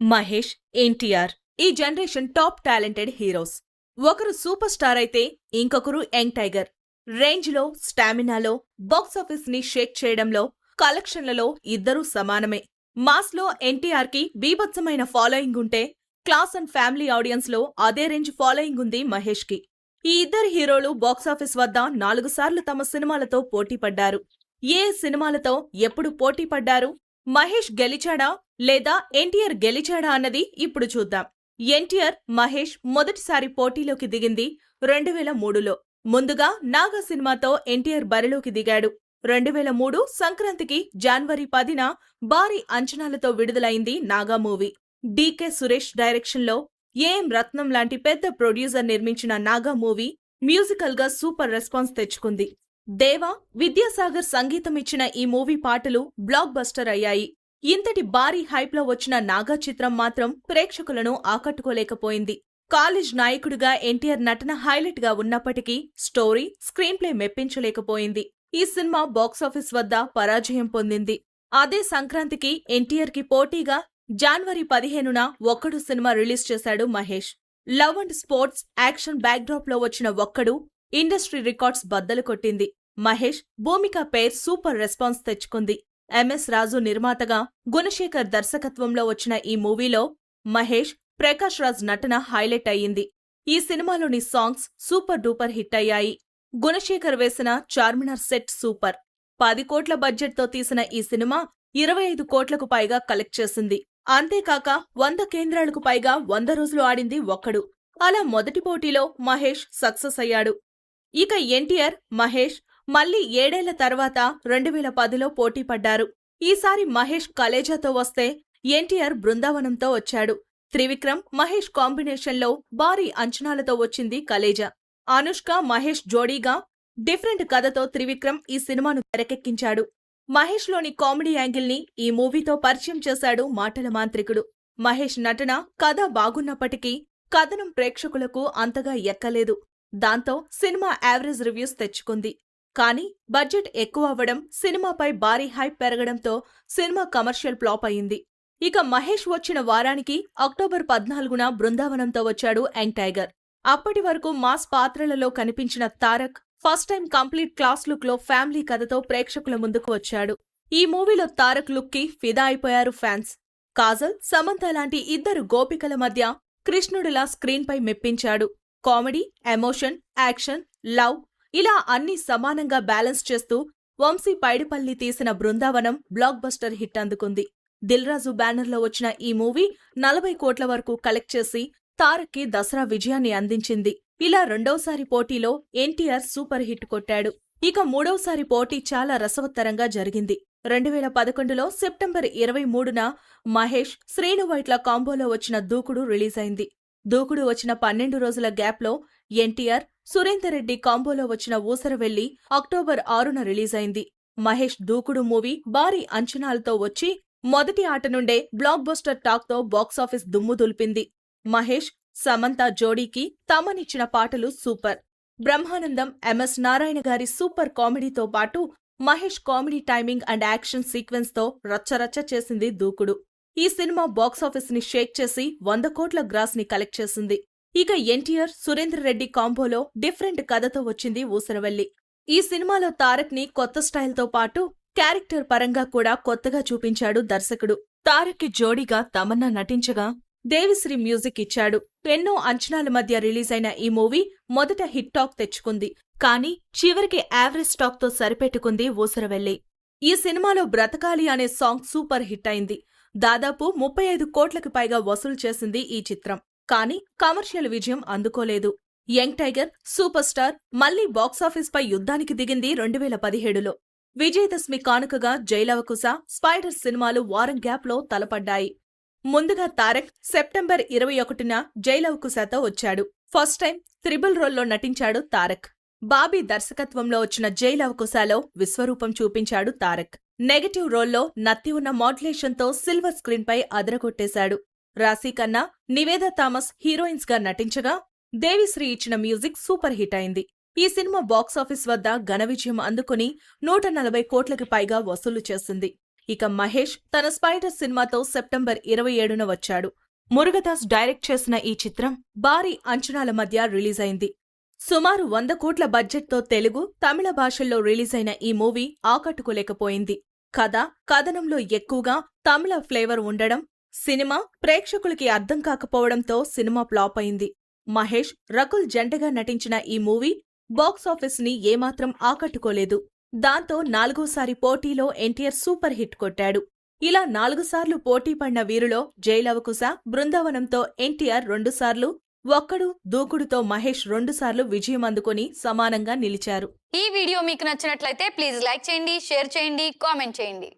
మహేష్ ఎన్టీఆర్ ఈ generation top talented heroes. ఒకరు super star అయితే ఇంకొకరు యంగ్ టైగర్. రేంజ్లో స్టామినాలో బాక్సాఫీస్ని షేక్ చేయడంలో కలెక్షన్లలో ఇద్దరూ సమానమే. మాస్లో ఎన్టీఆర్కి బీభత్సమైన ఫాలోయింగ్ ఉంటే క్లాస్ అండ్ ఫ్యామిలీ ఆడియన్స్లో అదే రేంజ్ ఫాలోయింగ్ ఉంది మహేష్కి ఈ ఇద్దరు హీరోలు బాక్సాఫీస్ వద్ద నాలుగు సార్లు తమ సినిమాలతో పోటీ పడ్డారు ఏ సినిమాలతో ఎప్పుడు పోటీ పడ్డారు మహేష్ గెలిచాడా లేదా ఎన్టీఆర్ గెలిచాడా అన్నది ఇప్పుడు చూద్దాం. ఎన్టీఆర్ మహేష్ మొదటిసారి పోటీలోకి దిగింది రెండు వేల మూడులో ముందుగా నాగా సినిమాతో ఎన్టీఆర్ బరిలోకి దిగాడు. రెండు వేల మూడు సంక్రాంతికి జనవరి పదిన భారీ అంచనాలతో విడుదలైంది నాగా మూవీ. డీకే సురేష్ డైరెక్షన్లో ఏఎం రత్నం లాంటి పెద్ద ప్రొడ్యూసర్ నిర్మించిన నాగా మూవీ మ్యూజికల్గా సూపర్ రెస్పాన్స్ తెచ్చుకుంది. దేవా విద్యాసాగర్ సంగీతం ఇచ్చిన ఈ మూవీ పాటలు బ్లాక్ బస్టర్ అయ్యాయి. ఇంతటి భారీ హైప్లో వచ్చిన నాగా చిత్రం మాత్రం ప్రేక్షకులను ఆకట్టుకోలేకపోయింది. కాలేజ్ నాయకుడిగా ఎన్టీఆర్ నటన హైలైట్గా ఉన్నప్పటికీ స్టోరీ స్క్రీన్ప్లే మెప్పించలేకపోయింది. ఈ సినిమా బాక్సాఫీస్ వద్ద పరాజయం పొందింది. అదే సంక్రాంతికి ఎన్టీఆర్కి పోటీగా జనవరి పదిహేనున ఒక్కడు సినిమా రిలీజ్ చేశాడు Mahesh. Love and sports action బ్యాక్డ్రాప్లో వచ్చిన ఒక్కడు ఇండస్ట్రీ రికార్డ్స్ బద్దలు కొట్టింది. Mahesh Bhumika pair super response తెచ్చుకుంది. ఎంఎస్ రాజు నిర్మాతగా గుణశేఖర్ దర్శకత్వంలో వచ్చిన ఈ మూవీలో మహేష్ ప్రకాష్ రాజ్ నటన హైలైట్ అయ్యింది. ఈ సినిమాలోని సాంగ్స్ సూపర్ డూపర్ హిట్ అయ్యాయి. గుణశేఖర్ వేసిన చార్మినార్ సెట్ సూపర్. పది కోట్ల బడ్జెట్తో తీసిన ఈ సినిమా ఇరవై ఐదు కోట్లకు పైగా కలెక్ట్ చేసింది. అంతేకాక వంద కేంద్రాలకు పైగా వంద రోజులు ఆడింది ఒక్కడు. అలా మొదటి పోటీలో మహేష్ సక్సెస్ అయ్యాడు. ఇక ఎన్టీఆర్ మహేష్ మళ్ళీ ఏడేళ్ళ తర్వాత రెండు వేల పదిలో పోటీ పడ్డారు. ఈసారి మహేష్ కలేజాతో వస్తే ఎన్టీఆర్ బృందావనంతో వచ్చాడు. త్రివిక్రమ్ మహేష్ కాంబినేషన్లో భారీ అంచనాలతో వచ్చింది కలేజా. అనుష్క మహేష్ జోడీగా డిఫరెంట్ కథతో త్రివిక్రమ్ ఈ సినిమాను తెరకెక్కించాడు. మహేష్లోని కామెడీ యాంగిల్ని ఈ మూవీతో పరిచయం చేశాడు మాటల మాంత్రికుడు. మహేష్ నటన కథ బాగున్నప్పటికీ కథనం ప్రేక్షకులకు అంతగా ఎక్కలేదు. దాంతో సినిమా యావరేజ్ రివ్యూస్ తెచ్చుకుంది. కానీ బడ్జెట్ ఎక్కువ అవ్వడం సినిమాపై భారీ హైప్ పెరగడంతో సినిమా కమర్షియల్ ఫ్లాప్ అయింది. ఇక మహేష్ వచ్చిన వారానికి అక్టోబర్ పద్నాలుగున బృందావనంతో వచ్చాడు యంగ్ టైగర్. అప్పటి వరకు మాస్ పాత్రలలో కనిపించిన Tarak first time complete class లుక్లో ఫ్యామిలీ కథతో ప్రేక్షకుల ముందుకు వచ్చాడు. ఈ మూవీలో తారక్ లుక్కి ఫిదా అయిపోయారు ఫ్యాన్స్. కాజల్ సమంత లాంటి ఇద్దరు గోపికల మధ్య కృష్ణుడిలా స్క్రీన్ పై మెప్పించాడు. కామెడీ ఎమోషన్ యాక్షన్ లవ్ ఇలా అన్ని సమానంగా బ్యాలెన్స్ చేస్తూ వంశీ పైడిపల్లి తీసిన బృందావనం బ్లాక్ బస్టర్ హిట్ అందుకుంది. దిల్రాజు బ్యానర్లో వచ్చిన ఈ మూవీ నలభై కోట్ల వరకు కలెక్ట్ చేసి తారక్కి దసరా విజయాన్ని అందించింది. ఇలా రెండోసారి పోటీలో ఎన్టీఆర్ సూపర్ హిట్ కొట్టాడు. ఇక మూడోసారి పోటీ చాలా రసవత్తరంగా జరిగింది. రెండు వేల పదకొండులో సెప్టెంబర్ ఇరవై మూడున మహేష్ శ్రీను వైట్ల కాంబోలో వచ్చిన దూకుడు రిలీజ్ అయింది దూకుడు వచ్చిన పన్నెండు రోజుల గ్యాప్లో ఎన్టీఆర్ సురేందర్ రెడ్డి కాంబోలో వచ్చిన ఊసరవెల్లి అక్టోబర్ ఆరున రిలీజ్ అయింది మహేష్ దూకుడు మూవీ భారీ అంచనాలతో వచ్చి మొదటి ఆట నుండే బ్లాక్ బస్టర్ టాక్తో బాక్సాఫీస్ దుమ్ము దులిపింది. మహేష్ సమంత జోడీకి తమనిచ్చిన పాటలు సూపర్. బ్రహ్మానందం ఎంఎస్ నారాయణ గారి సూపర్ కామెడీతో పాటు Mahesh comedy timing and action సీక్వెన్స్తో రచ్చరచ్చ చేసింది దూకుడు. ఈ సినిమా బాక్సాఫీస్ని షేక్ చేసి వంద కోట్ల గ్రాస్ని కలెక్ట్ చేసింది. ఇక ఎన్టీఆర్ సురేంద్ర రెడ్డి కాంబోలో డిఫరెంట్ కథతో వచ్చింది ఊసరవెల్లి. ఈ సినిమాలో తారక్ని కొత్త స్టైల్తో పాటు క్యారెక్టర్ పరంగా కూడా కొత్తగా చూపించాడు దర్శకుడు. తారక్కి జోడీగా తమన్నా నటించగా దేవిశ్రీ మ్యూజిక్ ఇచ్చాడు. ఎన్నో అంచనాల మధ్య రిలీజ్ అయిన ఈ మూవీ మొదట హిట్ టాక్ తెచ్చుకుంది. కానీ చివరికి యావరేజ్ టాక్తో సరిపెట్టుకుంది ఊసరవెల్లి. ఈ సినిమాలో బ్రతకాలి అనే సాంగ్ సూపర్ హిట్ అయింది. దాదాపు ముప్పై ఐదు కోట్లకు పైగా వసూలు చేసింది ఈ చిత్రం. కానీ కమర్షియల్ విజయం అందుకోలేదు. యంగ్ టైగర్ సూపర్ స్టార్ మళ్ళీ బాక్సాఫీస్పై యుద్ధానికి దిగింది రెండు వేల పదిహేడులో విజయదశమి కానుకగా జైలవకుశ స్పైడర్ సినిమాలు వారం గ్యాప్లో తలపడ్డాయి. ముందుగా తారక్ సెప్టెంబర్ ఇరవై ఒకటిన జైలవకుశతో వచ్చాడు. ఫస్ట్ టైం త్రిబుల్ రోల్లో నటించాడు తారక్. బాబీ దర్శకత్వంలో వచ్చిన జైలవకుశాలో విశ్వరూపం చూపించాడు తారక్. నెగటివ్ రోల్లో నత్తి ఉన్న మాడ్యులేషన్తో సిల్వర్ స్క్రీన్పై అదరగొట్టేశాడు. రాశీ కన్నా నివేదా థామస్ హీరోయిన్స్గా నటించగా దేవిశ్రీ ఇచ్చిన మ్యూజిక్ సూపర్ హిట్ అయింది. ఈ సినిమా బాక్సాఫీస్ వద్ద ఘన విజయం అందుకుని నూట నలభై కోట్లకి పైగా వసూలు చేసింది. ఇక మహేష్ తన స్పైడర్ సినిమాతో సెప్టెంబర్ ఇరవై ఏడున వచ్చాడు. మురుగదాస్ డైరెక్ట్ చేసిన ఈ చిత్రం భారీ అంచనాల మధ్య రిలీజ్ అయింది. సుమారు వంద కోట్ల బడ్జెట్తో తెలుగు తమిళ భాషల్లో రిలీజ్ అయిన ఈ మూవీ ఆకట్టుకోలేకపోయింది. కథ కథనంలో ఎక్కువగా తమిళ ఫ్లేవర్ ఉండడం సినిమా ప్రేక్షకులకి అర్థం కాకపోవడంతో సినిమా ఫ్లాప్ అయింది. మహేష్ రకుల్ జంటగా నటించిన ఈ మూవీ బాక్సాఫీస్ని ఏమాత్రం ఆకట్టుకోలేదు. దాంతో నాలుగోసారి పోటీలో ఎన్టీఆర్ సూపర్ హిట్ కొట్టాడు. ఇలా నాలుగుసార్లు పోటీ పడిన వీరిలో జైలవకుశ బృందావనంతో ఎన్టీఆర్ రెండుసార్లు ఒక్కడు దూకుడుతో మహేష్ రెండుసార్లు విజయం అందుకుని సమానంగా నిలిచారు. ఈ వీడియో మీకు నచ్చినట్లయితే ప్లీజ్ లైక్ చేయండి షేర్ చేయండి కామెంట్ చేయండి.